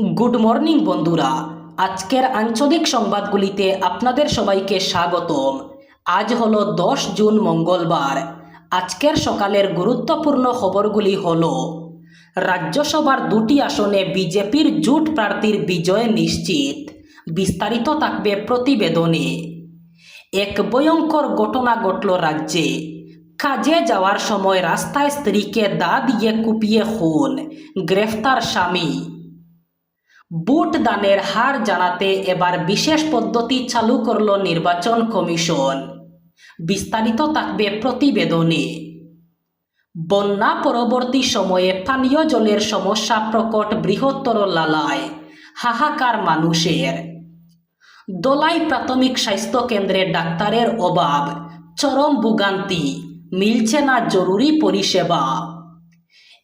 Good morning বন্ধুরা। আজকের আঞ্চলিক সংবাদগুলিতে আপনাদের সবাইকে স্বাগতম। আজ হল দশ জুন মঙ্গলবার। আজকের সকালের গুরুত্বপূর্ণ খবরগুলি হল, রাজ্যসভার দুটি আসনে বিজেপির জোট প্রার্থীর বিজয় নিশ্চিত, বিস্তারিত থাকবে প্রতিবেদনে। এক ভয়ঙ্কর ঘটনা ঘটল রাজ্যে। কাজে যাওয়ার সময় রাস্তায় স্ত্রীকে দা দিয়ে কুপিয়ে খুন, গ্রেফতার স্বামী। ভোট দানের হার জানাতে এবার বিশেষ পদ্ধতি চালু করল নির্বাচন কমিশন। বিস্তারিত থাকবে প্রতিবেদনে। বন্যা পরবর্তী সময়ে পানীয় জলের সমস্যা প্রকট বৃহত্তর লালায়, হাহাকার মানুষের। দোলাই প্রাথমিক স্বাস্থ্য কেন্দ্রে ডাক্তারের অভাব, চরম ভোগান্তি, মিলছে না জরুরি পরিষেবা।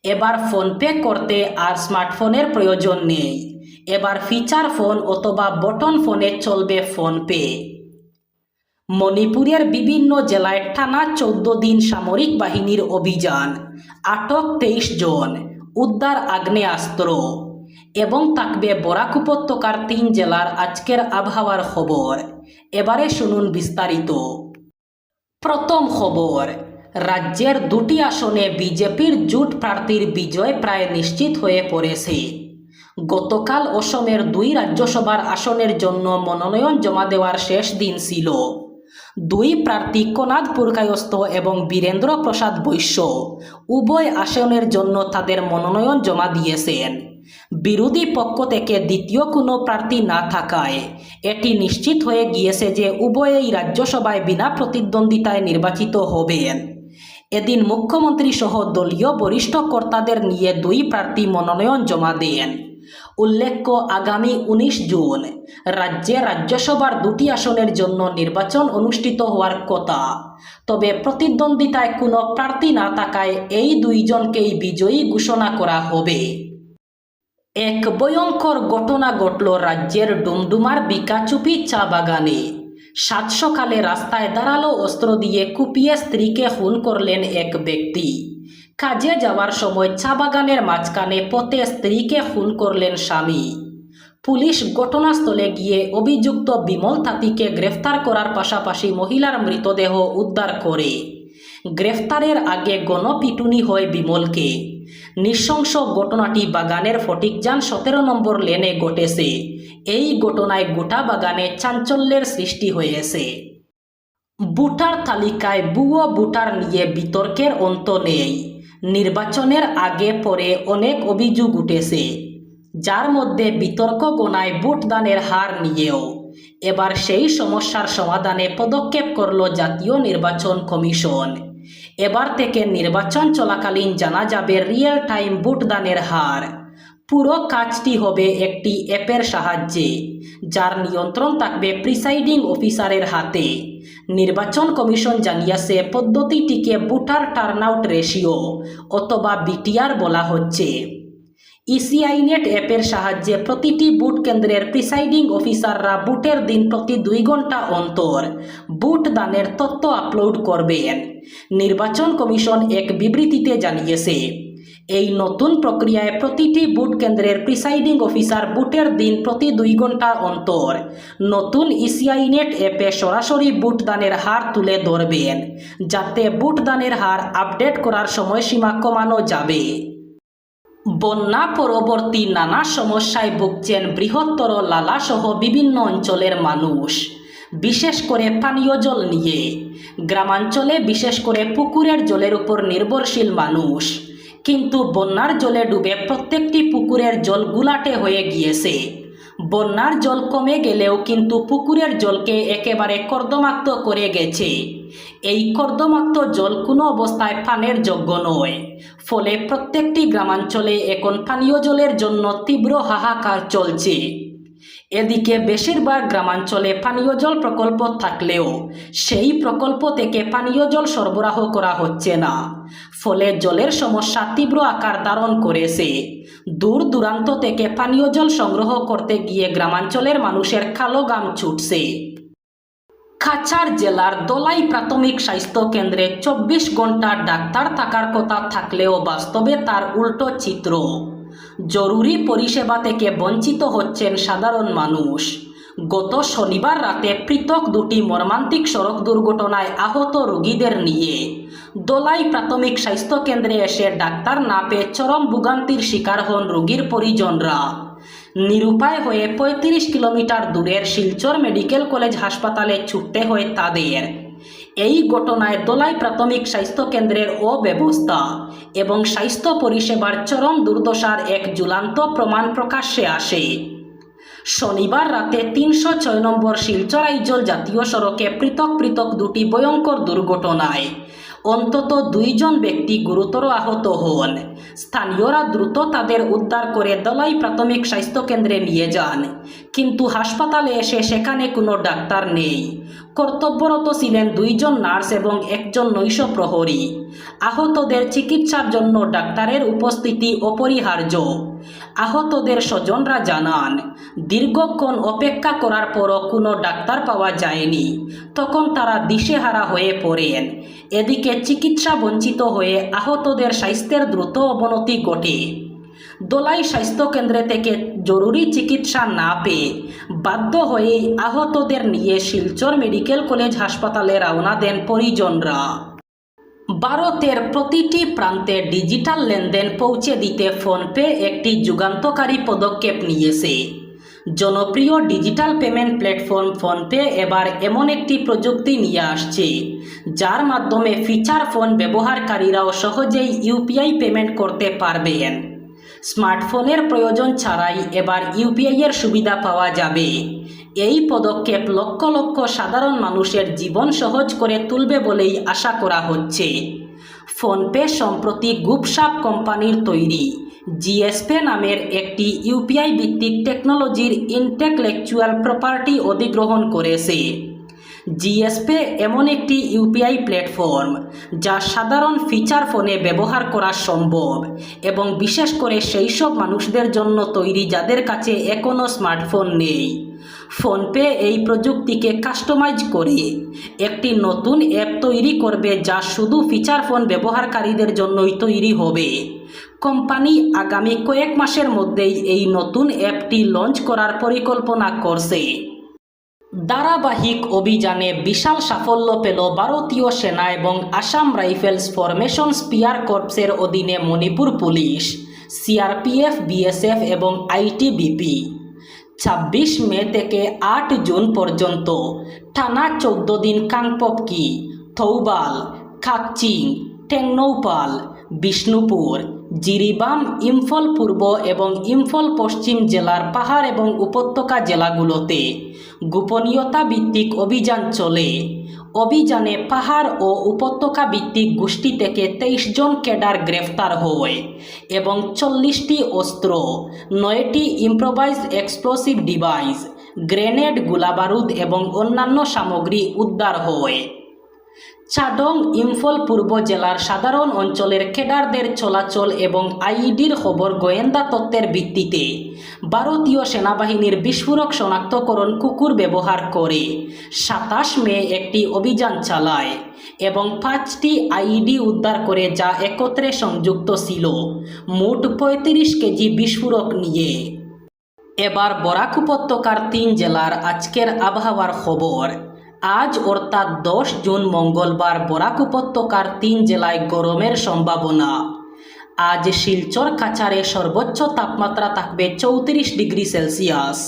এবার ফোনপে করতে আর স্মার্টফোনের প্রয়োজন নেই। এবার ফিচার ফোন অথবা বটন ফোনে চলবে ফোনপে মণিপুরের বিভিন্ন জেলায় টানা চৌদ্দ দিন সামরিক বাহিনীর অভিযান, আটক তেইশ জন, উদ্ধার আগ্নেয়াস্ত্র এবং থাকবে বরাক উপত্যকার তিন জেলার আজকের আবহাওয়ার খবর। এবারে শুনুন বিস্তারিত। প্রথম খবর, রাজ্যের দুটি আসনে বিজেপির জোট প্রার্থীর বিজয় প্রায় নিশ্চিত হয়ে পড়েছে। গতকাল অসমের দুই রাজ্যসভার আসনের জন্য মনোনয়ন জমা দেওয়ার শেষ দিন ছিল। দুই প্রার্থী কনাদ পুরকায়স্থ এবং বীরেন্দ্র প্রসাদ বৈশ্য উভয় আসনের জন্য তাদের মনোনয়ন জমা দিয়েছেন। বিরোধী পক্ষ থেকে দ্বিতীয় কোনো প্রার্থী না থাকায় এটি নিশ্চিত হয়ে গিয়েছে যে উভয়েই রাজ্যসভায় বিনা প্রতিদ্বন্দ্বিতায় নির্বাচিত হবেন। এদিন মুখ্যমন্ত্রী সহ দলীয় বরিষ্ঠ কর্তাদের নিয়ে দুই প্রার্থী মনোনয়ন জমা দেন। উল্লেখ্য, আগামী উনিশ জুন রাজ্যে রাজ্যসভার দুটি আসনের জন্য নির্বাচন অনুষ্ঠিত হওয়ার কথা। তবে প্রতিদ্বন্দ্বিতায় কোনো প্রার্থী না থাকায় এই দুইজনকেই বিজয়ী ঘোষণা করা হবে। এক ভয়ঙ্কর ঘটনা ঘটল রাজ্যের ডুমডুমার বিকাচুপি চা বাগানে। সাত সকালে রাস্তায় দাঁড়াল অস্ত্র দিয়ে কুপিয়ে স্ত্রীকে খুন করলেন এক ব্যক্তি। কাজে যাওয়ার সময় চা বাগানের মাঝখানে পথে স্ত্রীকে খুন করলেন স্বামী। পুলিশ ঘটনাস্থলে গিয়ে অভিযুক্ত বিমল তাঁতিকে গ্রেফতার করার পাশাপাশি মহিলার মৃতদেহ উদ্ধার করে। গ্রেফতারের আগে গণপিটুনি হয় বিমলকে। নৃশংস ঘটনাটি বাগানের ফটিকজান সতেরো নম্বর লেনে ঘটেছে। এই ঘটনায় গোটা বাগানে চাঞ্চল্যের সৃষ্টি হয়েছে। বুটার তালিকায় বুয়ো বুটার নিয়ে বিতর্কের অন্ত নেই। নির্বাচনের আগে পরে অনেক অভিযোগ উঠেছে, যার মধ্যে বিতর্ক গোনায় ভোটদানের হার নিয়েও। এবার সেই সমস্যার সমাধানে পদক্ষেপ করল জাতীয় নির্বাচন কমিশন। এবার থেকে নির্বাচন চলাকালীন জানা যাবে রিয়েল টাইম ভোটদানের হার। পুরো কাজটি হবে একটি অ্যাপের সাহায্যে। যার নিয়ন্ত্রণ থাকবে প্রিসাইডিং অফিসারের হাতে। নির্বাচন কমিশন জানিয়েছে, পদ্ধতিটিকে ভোটার টার্নআউট রেশিও অথবা বিটিআর বলা হচ্ছে। ইসিআইনেট অ্যাপের সাহায্যে প্রতিটি বুট কেন্দ্রের প্রিসাইডিং অফিসাররা বুটের দিন প্রতি দুই ঘণ্টা অন্তর বুট দানের তথ্য আপলোড করবেন। নির্বাচন কমিশন এক বিবৃতিতে জানিয়েছে এই নতুন প্রক্রিয়ায় প্রতিটি বুট কেন্দ্রের প্রিসাইডিং অফিসার বুটের দিন প্রতি দুই ঘণ্টা অন্তর। নতুন ইসিআইনেট অ্যাপে সরাসরি বুট দানের হার তুলে ধরবেন, যাতে বুট দানের হার আপডেট করার সময়সীমা কমানো যাবে। বন্যা পরবর্তী নানা সমস্যায় ভুগছেন বৃহত্তর লালাসহ বিভিন্ন অঞ্চলের মানুষ, বিশেষ করে পানীয় জল নিয়ে। গ্রামাঞ্চলে বিশেষ করে পুকুরের জলের উপর নির্ভরশীল মানুষ। কিন্তু বন্যার জলে ডুবে প্রত্যেকটি পুকুরের জল গুলাটে হয়ে গিয়েছে। বন্যার জল কমে গেলেও কিন্তু পুকুরের জলকে একেবারে কর্দমাক্ত করে গেছে। এই কর্দমাক্ত জল কোনো অবস্থায় পানের যোগ্য নয়। ফলে প্রত্যেকটি গ্রামাঞ্চলে এখন পানীয় জলের জন্য তীব্র হাহাকার চলছে। এদিকে বেশিরভাগ গ্রামাঞ্চলে পানীয় জল প্রকল্প থাকলেও সেই প্রকল্প থেকে পানীয় জল সরবরাহ করা হচ্ছে না। ফলে জলের সমস্যা তীব্র আকার ধারণ করেছে। দূর দূরান্ত থেকে পানীয় জল সংগ্রহ করতে গিয়ে গ্রামাঞ্চলের মানুষের কালো গাম ছুটছে। কাছাড় জেলার দোলাই প্রাথমিক স্বাস্থ্য কেন্দ্রে চব্বিশ ঘণ্টা ডাক্তার থাকার কথা থাকলেও বাস্তবে তার উল্টো চিত্র। জরুরি পরিষেবা থেকে বঞ্চিত হচ্ছেন সাধারণ মানুষ। গত শনিবার রাতে পৃথক দুটি মর্মান্তিক সড়ক দুর্ঘটনায় আহত রোগীদের নিয়ে দোলাই প্রাথমিক স্বাস্থ্য কেন্দ্রে এসে ডাক্তার না পেয়ে চরম ভোগান্তির শিকার হন রোগীর পরিজনরা। নিরুপায় হয়ে পঁয়ত্রিশ কিলোমিটার দূরের শিলচর মেডিকেল কলেজ হাসপাতালে ছুটতে হয় তাদের। এই ঘটনায় দোলাই প্রাথমিক স্বাস্থ্য কেন্দ্রের অব্যবস্থা এবং স্বাস্থ্য পরিষেবার চরম দুর্দশার এক ঝুলান্ত প্রমাণ প্রকাশ্যে আসে। শনিবার রাতে তিনশো ছয় নম্বর শিলচর আইজল জাতীয় সড়কে পৃথক পৃথক দুটি ভয়ঙ্কর দুর্ঘটনায় অন্তত দুইজন ব্যক্তি গুরুতর আহত হন। স্থানীয়রা দ্রুত তাদের উদ্ধার করে দলাই প্রাথমিক স্বাস্থ্য কেন্দ্রে নিয়ে যান, কিন্তু হাসপাতালে এসে সেখানে কোনো ডাক্তার নেই। কর্তব্যরত ছিলেন দুইজন নার্স এবং একজন নৈশ প্রহরী। আহতদের চিকিৎসার জন্য ডাক্তারের উপস্থিতি অপরিহার্য। আহতদের স্বজনরা জানান, দীর্ঘক্ষণ অপেক্ষা করার পরও কোনো ডাক্তার পাওয়া যায়নি। তখন তারা দিশেহারা হয়ে পড়েন। এদিকে চিকিৎসা বঞ্চিত হয়ে আহতদের স্বাস্থ্যের দ্রুত অবনতি ঘটে। দোলাই স্বাস্থ্যকেন্দ্রে থেকে জরুরি চিকিৎসা না পেয়ে বাধ্য হয়েই আহতদের নিয়ে শিলচর মেডিকেল কলেজ হাসপাতালে রওনা দেন পরিজনরা। ভারতের প্রতিটি প্রান্তে ডিজিটাল লেনদেন পৌঁছে দিতে ফোনপে একটি যুগান্তকারী পদক্ষেপ নিয়েছে। জনপ্রিয় ডিজিটাল পেমেন্ট প্ল্যাটফর্ম ফোনপে এবার এমন একটি প্রযুক্তি নিয়ে আসছে, যার মাধ্যমে ফিচার ফোন ব্যবহারকারীরাও সহজেই ইউপিআই পেমেন্ট করতে পারবেন। স্মার্টফোনের প্রয়োজন ছাড়াই এবার ইউপিআই এর সুবিধা পাওয়া যাবে। এই পদক্ষেপ লক্ষ লক্ষ সাধারণ মানুষের জীবন সহজ করে তুলবে বলেই আশা করা হচ্ছে। ফোনপে সম্প্রতি গুপসাপ কোম্পানির তৈরি। জিএসপে নামের একটি ইউপিআই ভিত্তিক টেকনোলজির ইন্টেলেকচুয়াল প্রপার্টি অধিগ্রহণ করেছে। জিএসপে এমন একটি ইউপিআই প্ল্যাটফর্ম যা সাধারণ ফিচার ফোনে ব্যবহার করা সম্ভব এবং বিশেষ করে সেই সব মানুষদের জন্য তৈরি যাদের কাছে এখনও স্মার্টফোন নেই। ফোনপে এই প্রযুক্তিকে কাস্টমাইজ করে একটি নতুন অ্যাপ তৈরি করবে যা শুধু ফিচার ফোন ব্যবহারকারীদের জন্যই তৈরি হবে। কোম্পানি আগামী কয়েক মাসের মধ্যেই এই নতুন অ্যাপটি লঞ্চ করার পরিকল্পনা করছে। ধারাবাহিক অভিযানে বিশাল সাফল্য পেল ভারতীয় সেনা এবং আসাম রাইফেলস ফরমেশন স্পিয়ার কর্পসের অধীনে মণিপুর পুলিশ, সিআরপিএফ, বিএসএফ এবং আইটিবিপি। ছাব্বিশ মে থেকে আট জুন পর্যন্ত টানা চৌদ্দ দিন কাংপপকি থৌবাল খাকচিং টেংনৌপাল বিষ্ণুপুর জিরিবাম ইম্ফল পূর্ব এবং ইম্ফল পশ্চিম জেলার পাহাড় এবং উপত্যকা জেলাগুলোতে গোপনীয়তা ভিত্তিক অভিযান চলে। অভিযানে পাহাড় ও উপত্যকা ভিত্তিক গোষ্ঠী থেকে তেইশ জন ক্যাডার গ্রেফতার হয় এবং চল্লিশটি অস্ত্র, নয়টি ইম্প্রোভাইজ এক্সপ্লোসিভ ডিভাইস, গ্রেনেড, গোলাবারুদ এবং অন্যান্য সামগ্রী উদ্ধার হয়। চাডং ইম্ফল পূর্ব জেলার সাধারণ অঞ্চলের কেডারদের চলাচল এবং আইইডির খবর গোয়েন্দা তত্ত্বের ভিত্তিতে ভারতীয় সেনাবাহিনীর বিস্ফোরক শনাক্তকরণ কুকুর ব্যবহার করে। সাতাশ মে একটি অভিযান চালায় এবং পাঁচটি আইইডি উদ্ধার করে যা একত্রে সংযুক্ত ছিল। মোট পঁয়ত্রিশ কেজি বিস্ফোরক নিয়ে। এবার বরাক উপত্যকার তিন জেলার আজকের আবহাওয়ার খবর। আজ অর্থাৎ দশ জুন মঙ্গলবার বরাক উপত্যকার তিন জেলায় গরমের সম্ভাবনা। আজ শিলচর কাছারে সর্বোচ্চ তাপমাত্রা থাকবে চৌত্রিশ ডিগ্রি সেলসিয়াস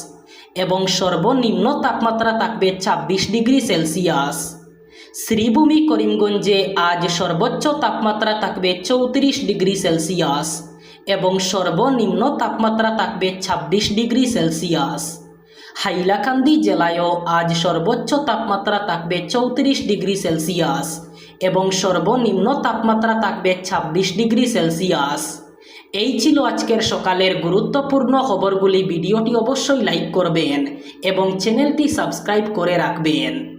এবং সর্বনিম্ন তাপমাত্রা থাকবে ছাব্বিশ ডিগ্রি সেলসিয়াস। শ্রীভূমি করিমগঞ্জে আজ সর্বোচ্চ তাপমাত্রা থাকবে চৌত্রিশ ডিগ্রি সেলসিয়াস এবং সর্বনিম্ন তাপমাত্রা থাকবে ছাব্বিশ ডিগ্রি সেলসিয়াস। হাইলাকান্দি জেলায়ও আজ সর্বোচ্চ তাপমাত্রা থাকবে চৌত্রিশ ডিগ্রি সেলসিয়াস এবং সর্বনিম্ন তাপমাত্রা থাকবে ছাব্বিশ ডিগ্রি সেলসিয়াস। এই ছিল আজকের সকালের গুরুত্বপূর্ণ খবরগুলি। ভিডিওটি অবশ্যই লাইক করবেন এবং চ্যানেলটি সাবস্ক্রাইব করে রাখবেন।